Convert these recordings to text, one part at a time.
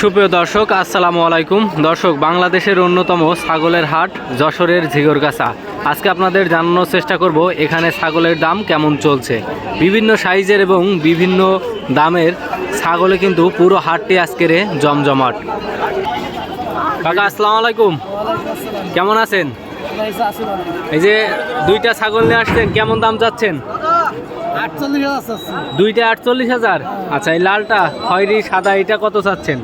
সুপ্রিয় দর্শক আসসালামু আলাইকুম। দর্শক বাংলাদেশের অন্যতম ছাগলের হাট যশোরের ঝিগরগাছা। আজকে আপনাদের জানানোর চেষ্টা করব এখানে ছাগলের দাম কেমন চলছে। বিভিন্ন সাইজের এবং বিভিন্ন দামের ছাগলে কিন্তু পুরো হাটটি আজকের জমজমাট। কাকা আসসালামু আলাইকুম। কেমন আছেন? এই যে দুইটা ছাগল নিয়ে আসছেন কেমন দাম যাচ্ছেন? দুইটা আটচল্লিশ হাজার? আচ্ছা এই লালটা খয়রি সাদা এটা কত চাচ্ছেন?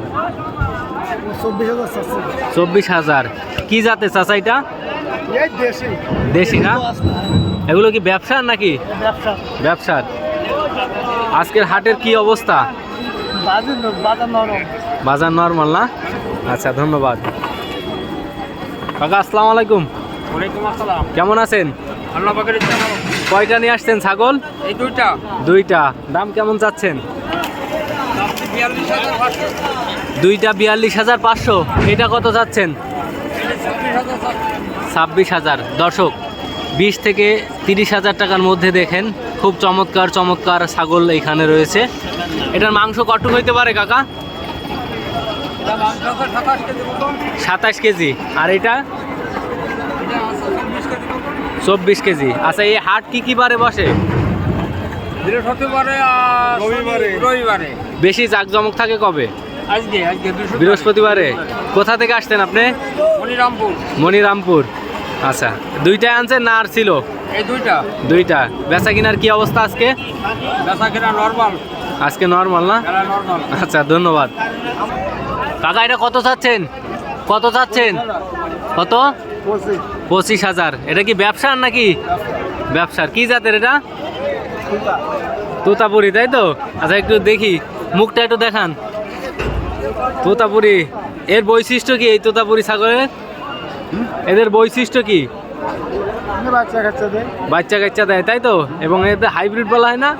চব্বিশ হাজার কি জাতে চাচা এটা? দেশি। না? এগুলো কি ব্যবসার নাকি? ব্যবসা। ব্যবসার। আজকের হাটের কি অবস্থা? বাজার বাজার নরম। নর্মাল না? আচ্ছা ধন্যবাদ। কাকা আসসালামু আলাইকুম। আসসালাম। কেমন আছেন। কয়টা নিয়ে আসছেন ছাগল? এই দুইটা। দুইটা। দাম কেমন চাচ্ছেন? দুইটা বিয়াল্লিশ হাজার পাঁচশো। এটা কত চাচ্ছি ছাব্বিশ হাজার। দর্শক বিশ থেকে তিরিশ হাজার টাকার মধ্যে দেখেন খুব চমৎকার চমৎকার ছাগল এখানে রয়েছে। এটার মাংস কটুক হইতে পারে কাকা? সাতাশ কেজি। আর এটা? এটা চব্বিশ কেজি। আচ্ছা এই হাট কি কি বারে বসে? বৃহস্পতিবারে রবিবারে। রবিবারে। বেশি জাঁকজমক থাকে কবে? আজকে আজকে বৃহস্পতিবারে। কোথা থেকে আসতেন আপনি? মনিরামপুর মনিরামপুর আচ্ছা দুইটাই আনছেন না আর ছিল? এই দুইটা। দুইটা। বেচা কিনার কি অবস্থা আজকে? বেচা কিনা নর্মাল আজকে নর্মাল না? আচ্ছা ধন্যবাদ। কাকা এটা কত চাচ্ছেন? কত চাচ্ছেন? কত? পঁচিশ। হাজার। এটা কি ব্যবসার নাকি? ব্যবসার। কি জাতের এটা? তোতাপুরি তাই তো? আচ্ছা একটু দেখি। মুখটা একটু দেখান। তোতাপুরি। এর বৈশিষ্ট্য কি এই তোতাপুরি ছাগলের? এদের বৈশিষ্ট্য কি? বাচ্চা কাচ্চা দেয়। বাচ্চা কাচ্চা দেয় তাই তো? এবং এদের হাইব্রিড বলা হয় না?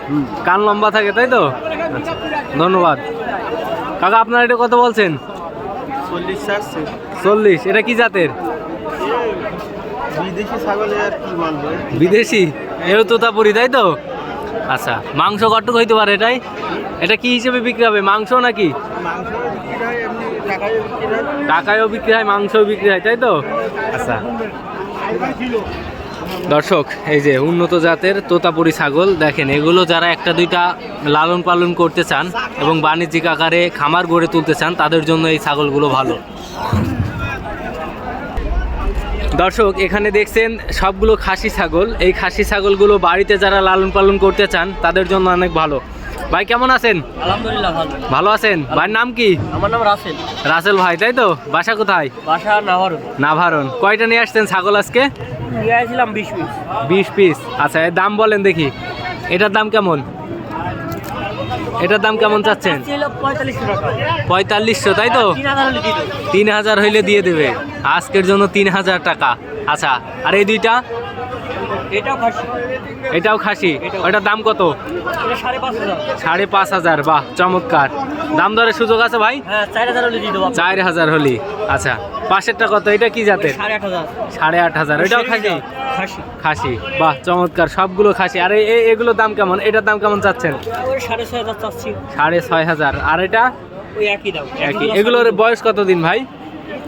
কান লম্বা থাকে তাই তো? আচ্ছা, ধন্যবাদ। কাকা আপনার এটা কত বলছেন? চল্লিশ এটা কি জাতের? বিদেশি ছাগলে আর কি মানবে বিদেশি? এও তোতাপুরি তাই তো? আচ্ছা মাংস কটুক হইতে পারে এটাই? এটা কি হিসেবে বিক্রি হবে মাংস নাকি? মাংস বিক্রি হয় এমনি টাকায় বিক্রি হয় টাকায়ও বিক্রি হয়, মাংসও বিক্রি হয়, তাই তো? আচ্ছা। দর্শক, এই যে উন্নত জাতের তোতাপুরি ছাগল, দেখেন, এগুলো যারা একটা দুইটা লালন পালন করতে চান এবং বাণিজ্যিক আকারে খামার গড়ে তুলতে চান, তাদের জন্য এই ছাগলগুলো ভালো। দর্শক, এখানে দেখছেন সবগুলো খাসি ছাগল। এই খাসি ছাগলগুলো বাড়িতে যারা লালন পালন করতে চান, তাদের জন্য অনেক ভালো। ভাই কেমন আছেন? আলহামদুলিল্লাহ ভালো। ভালো আছেন? ভাইয়ের নাম কি? আমার নাম রাসেল। রাসেল ভাই তাই তো? বাসা কোথায়? বাসা নাহর নাভারণ। কয়টা নিয়ে আসছেন ছাগল আজকে? নিয়ে আসছিলাম বিশ পিস। বিশ পিস। আচ্ছা এর দাম বলেন দেখি। এটার দাম কেমন? এটার দাম কেমন চাচ্ছেন? পঁয়তাল্লিশশো তাই তো। তিন হাজার হইলে দিয়ে দেবে। আজকের জন্য তিন হাজার টাকা। আচ্ছা আর এই দুইটা? এটাও খাসি। এটাও খাসি? ওটার দাম কত? সাড়ে পাঁচ হাজার। বাহ চমৎকার। দাম দরের সুযোগ আছে ভাই? হ্যাঁ চার হাজার হলে আচ্ছা পাশেরটা কত? এটা কি জাতের? সাড়ে আট হাজার। এটাও খাসি? খাসি। বাহ চমৎকার। সবগুলো খাসি। আর এগুলোর দাম কেমন? এটার দাম কেমন চাচ্ছেন? সাড়ে ছয় হাজার চাচ্ছি। সাড়ে ছয় হাজার। আর এটা? একই দাম। একই। এগুলোর বয়স কতদিন ভাই?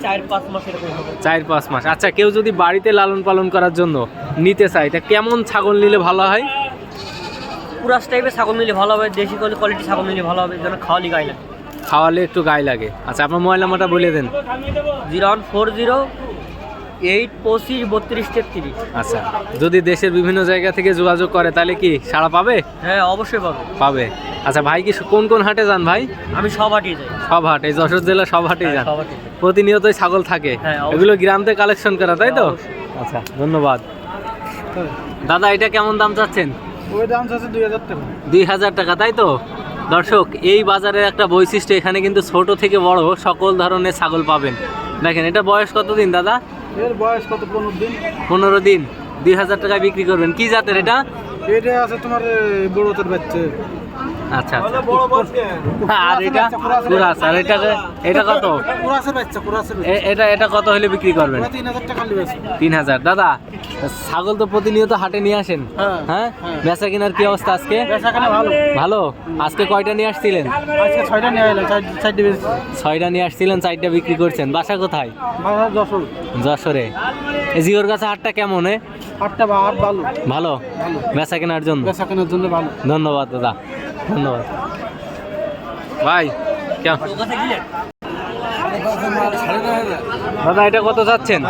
চার পাঁচ মাস এরকম হবে। চার পাঁচ মাস। আচ্ছা কেউ যদি বাড়িতে লালন পালন করার জন্য নিতে চায় তা কেমন ছাগল নিলে ভালো হয়? পুরাস টাইপের ছাগল নিলে ভালো হবে দেশি কোয়ালিটি ছাগল নিলে ভালো হবে যেন খাওয়ালি গাইলে খাওয়ালে একটু গায়ে লাগে। আচ্ছা আপনার মোবাইল নাম্বারটা বলে দেন। Zero one four zero eight পঁচিশ বত্রিশ তেত্রিশ। আচ্ছা যদি দেশের বিভিন্ন জায়গা থেকে যোগাযোগ করে তাহলে কি সাড়া পাবে? হ্যাঁ অবশ্যই পাবে। পাবে। আচ্ছা ভাই কি কোন কোন হাটে যান ভাই? আমি সব হাটিয়ে যাই। সব হাটে যশোর জেলা সব হাটেই হ্যাঁ, যান। প্রতিনিয়তই ছাগল থাকে। হ্যাঁ। এগুলো গ্রাম থেকে কালেকশন করা তাই তো? হ্যাঁ, আচ্ছা ধন্যবাদ। দাদা এটা কেমন দাম চাচ্ছেন? ওই দাম আছে দুই হাজার টাকা। দুই হাজার টাকা তাই তো? দর্শক এই বাজারের একটা বৈশিষ্ট্য এখানে কিন্তু ছোট থেকে বড় সকল ধরনের ছাগল পাবেন। দেখেন এটা বয়স কতদিন দাদা? এর বয়স কত? পনেরো দিন। পনেরো দিন। দুই হাজার টাকায় বিক্রি করবেন। কি জাতের এটা? এটা আছে তোমার বড়তের বাচ্চা। আচ্ছা আচ্ছা। আর এটা? কুরাস আর এটা এটা কত? এটা এটা কত হলে বিক্রি করবেন? তিন হাজার দাদা ছাগল তো প্রতিনিয়ত হাটে নিয়ে আসেন। হ্যাঁ, হ্যাঁ? হ্যাঁ। বেচা কেনার কি অবস্থা আজকে? ভালো। আজকে কয়টা নিয়ে আসছিলেন? ছয়টা নিয়ে আসছিলেন চারটা বিক্রি করছেন। বাসা কোথায়? যশোরে। জিওর কাছে হাটটা কেমন আট ভালো। ভালো? বেচা কেনার জন্য? বেচাখানের জন্য ভালো। ধন্যবাদ দাদা। ধন্যবাদ। ভাই, কেমন? দাদা, এটা কত যাচ্ছেন?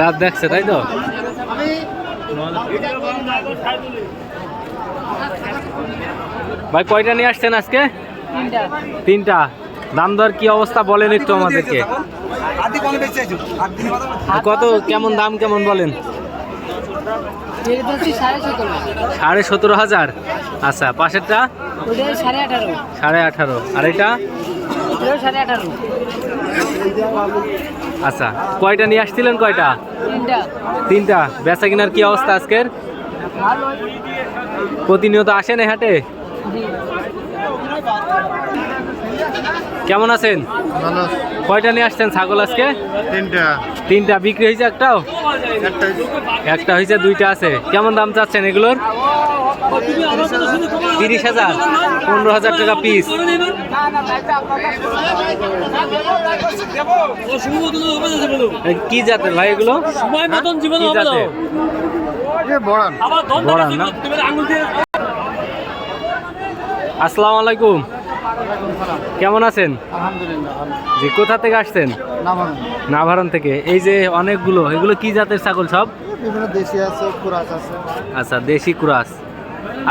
দাঁত দেখছে, তাই তো? ভাই, কয়টা নিয়ে আসছেন আজকে? তিনটা। দাম দর কি অবস্থা বলেন একটু আমাদেরকে। কত কেমন দাম কেমন বলেন? সাড়ে সতেরো। হাজার। আচ্ছা পাশেরটা? সাড়ে আঠারো। আর এটা? আচ্ছা কয়টা নিয়ে আসছিলেন কয়টা? তিনটা। তিনটা। বেচা কিনার কি অবস্থা আজকের? প্রতিনিয়ত আসেন হাটে? কেমন আছেন? কয়টা নিয়ে আসছেন ছাগল আজকে? তিনটা। তিনটা। বিক্রি হয়েছে একটাও? একটা একটা হয়েছে দুইটা আছে। কেমন দাম চাচ্ছেন এগুলোর? তিরিশ হাজার। পনেরো হাজার টাকা পিস কি জাতের ভাই এগুলো? আসসালামু আলাইকুম। কেমন আছেন? আলহামদুলিল্লাহ জি কোথা থেকে আসছেন? নাভারণ। থেকে। এই যে অনেকগুলো এগুলো কি জাতের ছাগল সব? বিভিন্ন দেশি আছে কুরাস আছে। আচ্ছা দেশি ক্রাস।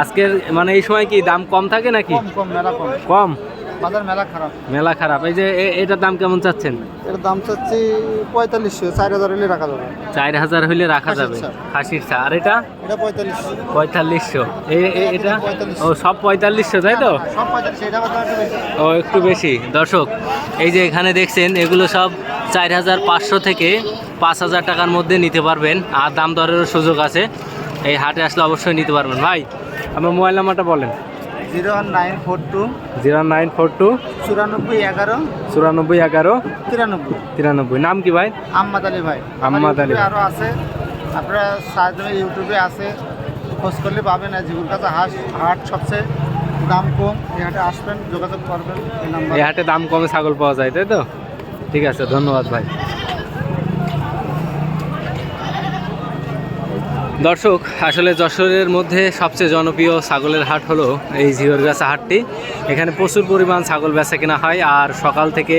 আজকের মানে এই সময় কি দাম কম থাকে নাকি? কম। কম? বাজার মেলা খারাপ। মেলা খারাপ। এই যে এটার দাম কেমন চাচ্ছেন? এর দাম চাচ্ছি পঁয়তাল্লিশশো চার হাজার হলে রাখা যাবে। চার হাজার হইলে রাখা যাবে। খাসির চা। আর এটা? এটা পঁয়তাল্লিশশো। পঁয়তাল্লিশশো। এটা ও সব পঁয়তাল্লিশশো তাই তো? বেশি। ও একটু বেশি। দর্শক এই যে এখানে দেখছেন এগুলো সব চার হাজার পাঁচশো থেকে পাঁচ হাজার টাকার মধ্যে নিতে পারবেন। আর দাম দরেরও সুযোগ আছে। এই হাটে আসলে অবশ্যই নিতে পারবেন। ভাই আমার মোবাইল নাম্বারটা বলেন। Zero nine four two zero nine four two চুরানব্বই এগারো চুরানব্বই এগারো তিরানব্বই। তিরানব্বই। নাম কি ভাই? আম্মাদ আলী ভাই। আম্মাদ আলী। আরও আছে। আপনারা সাহায্য ইউটিউবে আছে। খোঁজ করলে পাবেন আর জীবন কাছে হাট হাট সবচেয়ে দাম কম। এই হাটে আসবেন যোগাযোগ করবেন। এই এই হাটে দাম কমে ছাগল পাওয়া যায় তাই তো? ঠিক আছে ধন্যবাদ ভাই। দর্শক, আসলে যশোরের মধ্যে সবচেয়ে জনপ্রিয় ছাগলের হাট হলো এই ঝিওরগাছা হাটটি। এখানে প্রচুর পরিমাণ ছাগল বেচা কেনা হয় আর সকাল থেকে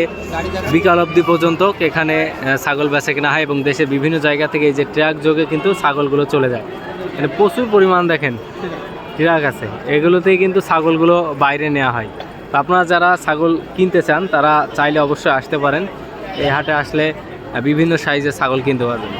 বিকাল অবধি পর্যন্ত এখানে ছাগল বেচা কেনা হয় এবং দেশের বিভিন্ন জায়গা থেকে এই যে ট্রাক যোগে কিন্তু ছাগলগুলো চলে যায়। মানে প্রচুর পরিমাণ দেখেন ট্রাক আছে, এগুলোতেই কিন্তু ছাগলগুলো বাইরে নেওয়া হয়। তো আপনারা যারা ছাগল কিনতে চান, তারা চাইলে অবশ্যই আসতে পারেন। এই হাটে আসলে বিভিন্ন সাইজের ছাগল কিনতে পারবেন।